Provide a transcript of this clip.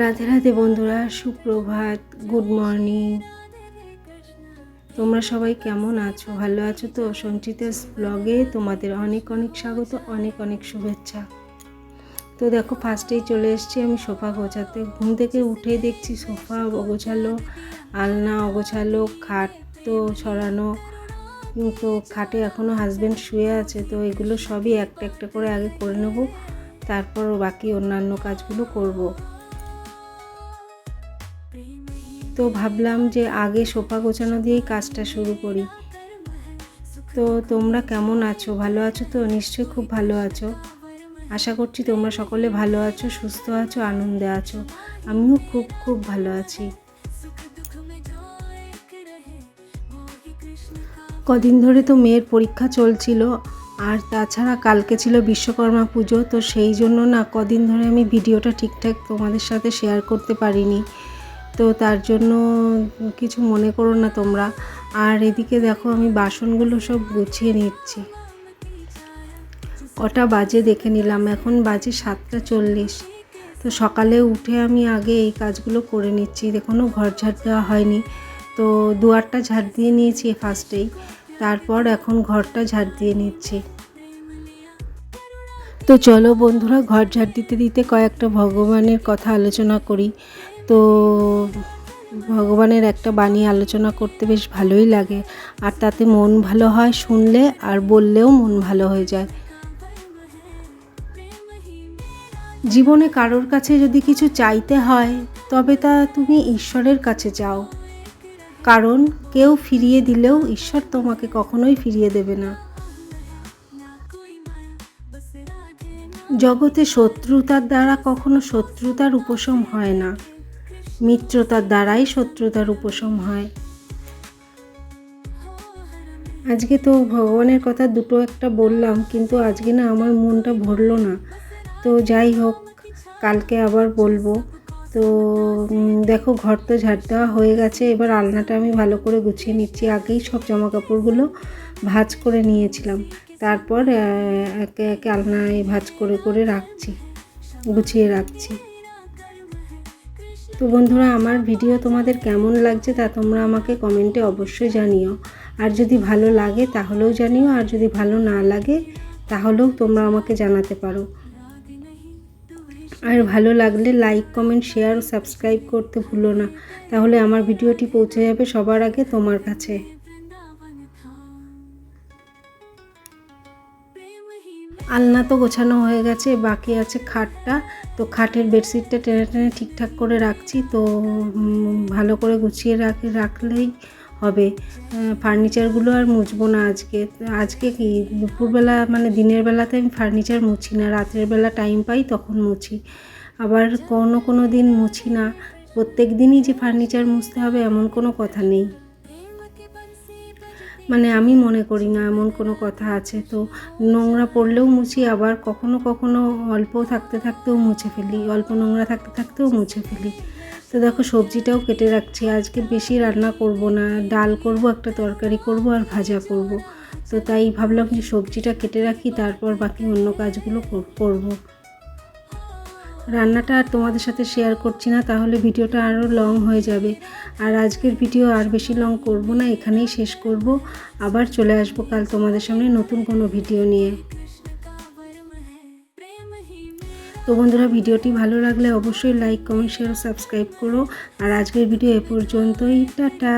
রাধে রাধে বন্ধুরা, সুপ্রভাত good morning তোমরা সবাই কেমন আছো? ভালো আছো তো? সঞ্চিতাস ব্লগে তোমাদের অনেক অনেক স্বাগত, অনেক অনেক শুভেচ্ছা। তো দেখো ফার্স্টেই চলে এসেছি আমি সোফা গোছাতে। ঘুম থেকে উঠে দেখছি সোফা অগোছালো, আলনা অগোছালো, খাট তো ছড়ানো। তো খাটে এখনও হাজব্যান্ড শুয়ে আছে, তো এগুলো সবই একটা একটা করে আগে করে নেব, তারপর বাকি অন্যান্য কাজগুলো করব। তো ভাবলাম যে আগে সোফা গোছানো দিয়েই কাজটা শুরু করি। তো তোমরা কেমন আছো? ভালো আছো তো? নিশ্চয়ই খুব ভালো আছো। আশা করছি তোমরা সকলে ভালো আছো, সুস্থ আছো, আনন্দে আছো। আমিও খুব খুব ভালো আছি। কদিন ধরে তো মেয়ের পরীক্ষা চলছিল, আর তাছাড়া কালকে ছিল বিশ্বকর্মা পুজো, তো সেই জন্য না কদিন ধরে আমি ভিডিওটা ঠিকঠাক তোমাদের সাথে শেয়ার করতে পারিনি। তো তার জন্য কিছু মনে করো না তোমরা। আর এদিকে দেখো, আমি বাসনগুলো সব গুছিয়ে নিচ্ছি। কটা বাজে দেখে নিলাম, এখন বাজে সাতটা চল্লিশ। তো সকালে উঠে আমি আগে এই কাজগুলো করে নিচ্ছি। এখনও ঘর ঝাড় দেওয়া হয়নি। তো দুয়ারটা ঝাড় দিয়ে নিয়েছি ফার্স্টেই। তারপর এখন ঘরটা ঝাড় দিয়ে নিচ্ছি। তো চলো বন্ধুরা, ঘর ঝাড় দিতে দিতে কয়েকটা ভগবানের কথা আলোচনা করি। তো ভগবানের একটা বাণী আলোচনা করতে বেশ ভালোই লাগে। আর তাতে মন ভালো হয় শুনলে আর বললেও মন ভালো হয়ে যায়। জীবনে কারোর কাছে যদি কিছু চাইতে হয়, তবে তা তুমি ঈশ্বরের কাছে চাও। কারণ কেউ ফিরিয়ে দিলেও ঈশ্বর তোমাকে কখনোই ফিরিয়ে দেবে না। জগতে শত্রুতার দ্বারা কখনো শত্রুতার উপশম হয় না। মিত্রতার দ্বারাই শত্রুতার উপশম হয়। আজকে তো ভগবানের কথা দুটো একটা বললাম, কিন্তু আজকে না আমার মনটা ভরলো না। তো যাই হোক, কালকে আবার বলব। তো দেখো ঘর তো ঝাড় দেওয়া হয়ে গেছে, এবার আলনাটা আমি ভালো করে গুছিয়ে নিচ্ছি। আগেই সব জামা কাপড়গুলো ভাঁজ করে নিয়েছিলাম। তারপর একে একে আলনায় ভাঁজ করে করে রাখছি, গুছিয়ে রাখছি। তো বন্ধুরা, আমার ভিডিও তোমাদের কেমন লাগছে তা তোমরা আমাকে কমেন্টে অবশ্যই জানিও। আর যদি ভালো লাগে তাহলেও জানিও, আর যদি ভালো না লাগে তাহলেও তোমরা আমাকে জানাতে পারো। আর ভালো লাগলে লাইক কমেন্ট শেয়ার ও সাবস্ক্রাইব করতে ভুলো না। তাহলে আমার ভিডিওটি পৌঁছে যাবে সবার আগে তোমার কাছে। আলনা তো গোছানো হয়ে গেছে, বাকি আছে খাটটা। তো খাটের বেডশিটটা টেনে টেনে ঠিকঠাক করে রাখছি, তো ভালো করে গুছিয়ে রাখ, রাখলেই হবে। ফার্নিচারগুলো আর মুছবো না আজকে। আজকে কি, দুপুরবেলা মানে দিনের বেলাতে আমি ফার্নিচার মুছি না, রাতের বেলা টাইম পাই তখন মুছি। আবার কোনো কোনো দিন মুছি না। প্রত্যেক দিনই যে ফার্নিচার মুছতে হবে এমন কোনো কথা নেই। মানে আমি মনে করি না, এমন কোনো কথা আছে। তো নোংরা পড়লেও মুছি, আবার কখনো কখনো অল্প থাকতে থাকতেও মুছে ফেলি, অল্প নোংরা থাকতে থাকতেও মুছে ফেলি। তো দেখো, সবজিটাও কেটে রাখছি। আজকে বেশি রান্না করব না, ডাল করব, একটা তরকারি করব আর ভাজা করব। তো তাই ভাবলাম যে সবজিটা কেটে রাখি, তারপর বাকি অন্য কাজগুলো কর- করব। রান্নাটা আর তোমাদের সাথে শেয়ার করছি না, তাহলে ভিডিওটা আরও লং হয়ে যাবে। আর আজকের ভিডিও আর বেশি লং করব না, এখানেই শেষ করব। আবার চলে আসব কাল তোমাদের সামনে নতুন কোনো ভিডিও নিয়ে। তো বন্ধুরা, ভিডিওটি ভালো লাগলে অবশ্যই লাইক কমেন্ট শেয়ার সাবস্ক্রাইব করো। আর আজকের ভিডিও এ পর্যন্তই, টাটা!